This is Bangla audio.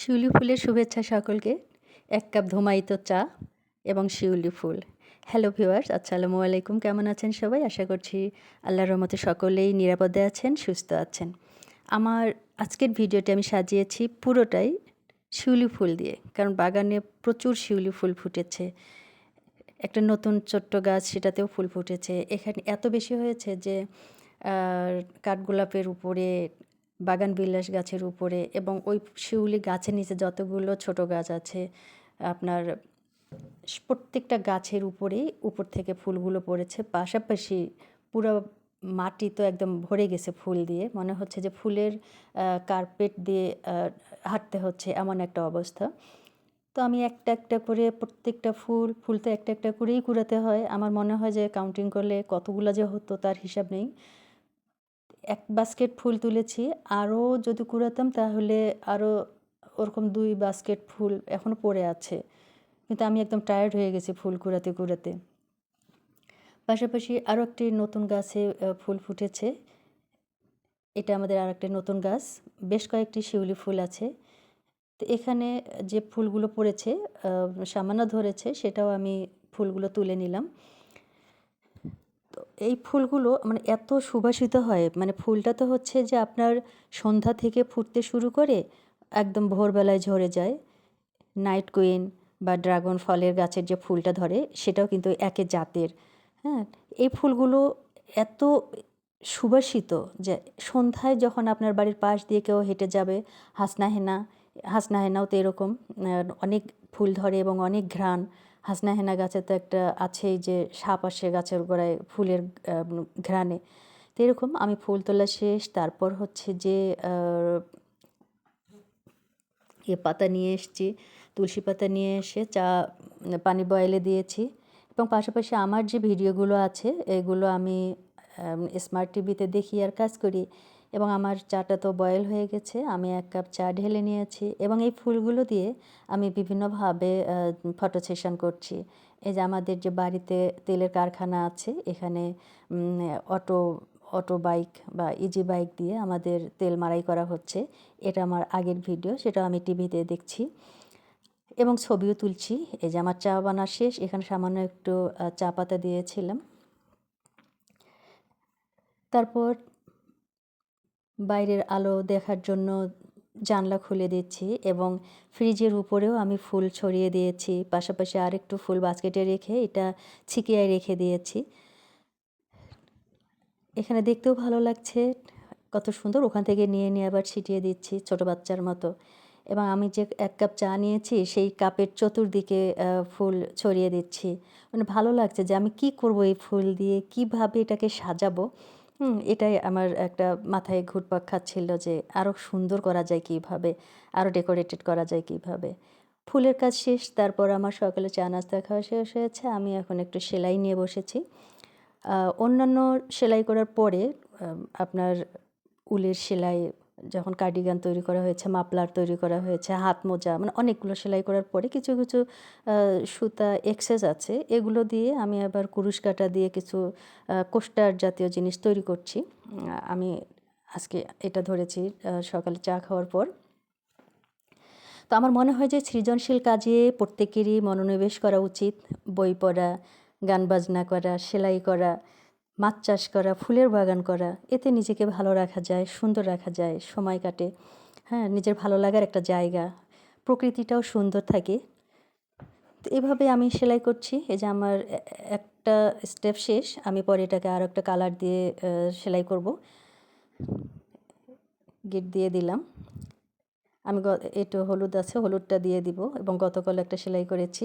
শিউলি ফুলের শুভেচ্ছা সকলকে। এক কাপ ধুমায়িত চা এবং শিউলি ফুল। হ্যালো ভিউয়ার্স আসসালামু আলাইকুম। কেমন আছেন সবাই? আশা করছি আল্লাহর রহমতে সকলেই নিরাপদে আছেন, সুস্থ আছেন। আমার আজকের ভিডিওটি আমি সাজিয়েছি পুরোটাই শিউলি ফুল দিয়ে, কারণ বাগানে প্রচুর শিউলি ফুল ফুটেছে। একটা নতুন ছোট্ট গাছ, সেটাতেও ফুল ফুটেছে। এখানে এত বেশি হয়েছে যে কাঠগোলাপের উপরে বাগান বিলাস গাছের উপরে এবং ওই শিউলি গাছের নিচে যতগুলো ছোট গাছ আছে, আপনার প্রত্যেকটা গাছের উপরেই উপর থেকে ফুলগুলো পড়েছে। পাশাপাশি পুরো মাটি তো একদম ভরে গেছে ফুল দিয়ে। মনে হচ্ছে যে ফুলের কার্পেট দিয়ে হাঁটতে হচ্ছে এমন একটা অবস্থা। তো আমি একটা একটা করে প্রত্যেকটা ফুল ফুল তো একটা একটা করেই কুড়াতে হয়। আমার মনে হয় যে কাউন্টিং করলে কতগুলো যে হতো তার হিসাব নেই। এক বাস্কেট ফুল তুলেছি। আরও যদি কুড়াতাম তাহলে আরও ওরকম দুই বাস্কেট ফুল এখনও পড়ে আছে। কিন্তু আমি একদম টায়ার্ড হয়ে গেছি ফুল কুড়াতে কুড়াতে। পাশাপাশি আরও একটি নতুন গাছে ফুল ফুটেছে। এটা আমাদের আর একটা নতুন গাছ। বেশ কয়েকটি শিউলি ফুল আছে। তো এখানে যে ফুলগুলো পড়েছে সামান্য ধরেছে, সেটাও আমি ফুলগুলো তুলে নিলাম। এই ফুলগুলো মানে এত সুবাসিত হয় মানে ফুলটা তো হচ্ছে যে আপনার সন্ধ্যা থেকে ফুটতে শুরু করে একদম ভোরবেলায় ঝরে যায়। নাইট কুইন বা ড্রাগন ফলের গাছের যে ফুলটা ধরে, সেটাও কিন্তু একে জাতের। হ্যাঁ এই ফুলগুলো এত সুবাসিত যে সন্ধ্যায় যখন আপনার বাড়ির পাশ দিয়ে কেউ হেঁটে যাবে হাসনা হেনা হাসনা হেনাও তো এরকম অনেক ফুল ধরে এবং অনেক ঘ্রাণ হাসনা হেনা গাছে তো একটা আছেই যে সাপ আসে গাছের গোড়ায় ফুলের ঘ্রাণে। তো এরকম আমি ফুল তোলা শেষ, তারপর হচ্ছে যে এ পাতা নিয়ে এসছি, তুলসী পাতা নিয়ে এসে চা, পানি বয়েলে দিয়েছি। এবং পাশাপাশি আমার যে ভিডিওগুলো আছে, এগুলো আমি স্মার্ট টিভিতে দেখি আর কাজ করি। এবং আমার চাটা তো বয়েল হয়ে গেছে, আমি এক কাপ চা ঢেলে নিয়েছি এবং এই ফুলগুলো দিয়ে আমি বিভিন্নভাবে ফটো সেশন করছি। এই যে আমাদের যে বাড়িতে তেলের কারখানা আছে, এখানে অটো অটো বাইক বা ইজি বাইক দিয়ে আমাদের তেল মারাই করা হচ্ছে। এটা আমার আগের ভিডিও সেটা আমি টিভিতে দেখছি। এবং ছবিও তুলছি। এই যে আমার চা বানা শেষ, এখানে সামান্য একটু চা পাতা দিয়েছিলাম। তারপর বাইরের আলো দেখার জন্য জানলা খুলে দিচ্ছি এবং ফ্রিজের উপরেও আমি ফুল ছড়িয়ে দিয়েছি। পাশাপাশি আরেকটু ফুল বাস্কেটে রেখে এটা ছিকিয়ায় রেখে দিয়েছি। এখানে দেখতেও ভালো লাগছে, কত সুন্দর ওখান থেকে নিয়ে নিয়ে আবার ছিটিয়ে দিচ্ছি ছোট বাচ্চার মতো। এবং আমি যে এক কাপ চা নিয়েছি, সেই কাপের চতুর্দিকে ফুল ছড়িয়ে দিচ্ছি। মানে ভালো লাগছে যে আমি কি করব এই ফুল দিয়ে, কীভাবে এটাকে সাজাবো। হুম, এটাই আমার একটা মাথায় ঘুরপাক খাচ্ছিল যে আরও সুন্দর করা যায় কীভাবে আরও ডেকোরেটেড করা যায় কীভাবে। ফুলের কাজ শেষ, তারপর আমার সকালে চা নাস্তা খাওয়া শেষ হয়েছে, আমি এখন একটু সেলাই নিয়ে বসেছি। অন্যান্য সেলাই করার পরে আপনার উলের সেলাই যখন কার্ডিগান তৈরি করা হয়েছে মাপলার তৈরি করা হয়েছে, হাত মোজা মানে অনেকগুলো সেলাই করার পরে কিছু কিছু সুতা এক্সেস আছে। এগুলো দিয়ে আমি আবার কুরুশ কাটা দিয়ে কিছু কোস্টার জাতীয় জিনিস তৈরি করছি। আমি আজকে এটা ধরেছি সকালে চা খাওয়ার পর। তো আমার মনে হয় যে সৃজনশীল কাজে প্রত্যেকেরই মনোনিবেশ করা উচিত। বই পড়া, গান বাজনা করা, সেলাই করা মাছ চাষ করা, ফুলের বাগান করা, এতে নিজেকে ভালো রাখা যায়, সুন্দর রাখা যায়, সময় কাটে। হ্যাঁ নিজের ভালো লাগার একটা জায়গা। প্রকৃতিটাও সুন্দর থাকে। তো এভাবে আমি সেলাই করছি। এই যে আমার একটা স্টেপ শেষ। আমি পরে এটাকে আরও একটা কালার দিয়ে সেলাই করব। গিট দিয়ে দিলাম। আমি একটু হলুদ আছে, হলুদটা দিয়ে দিব এবং গতকাল একটা সেলাই করেছি।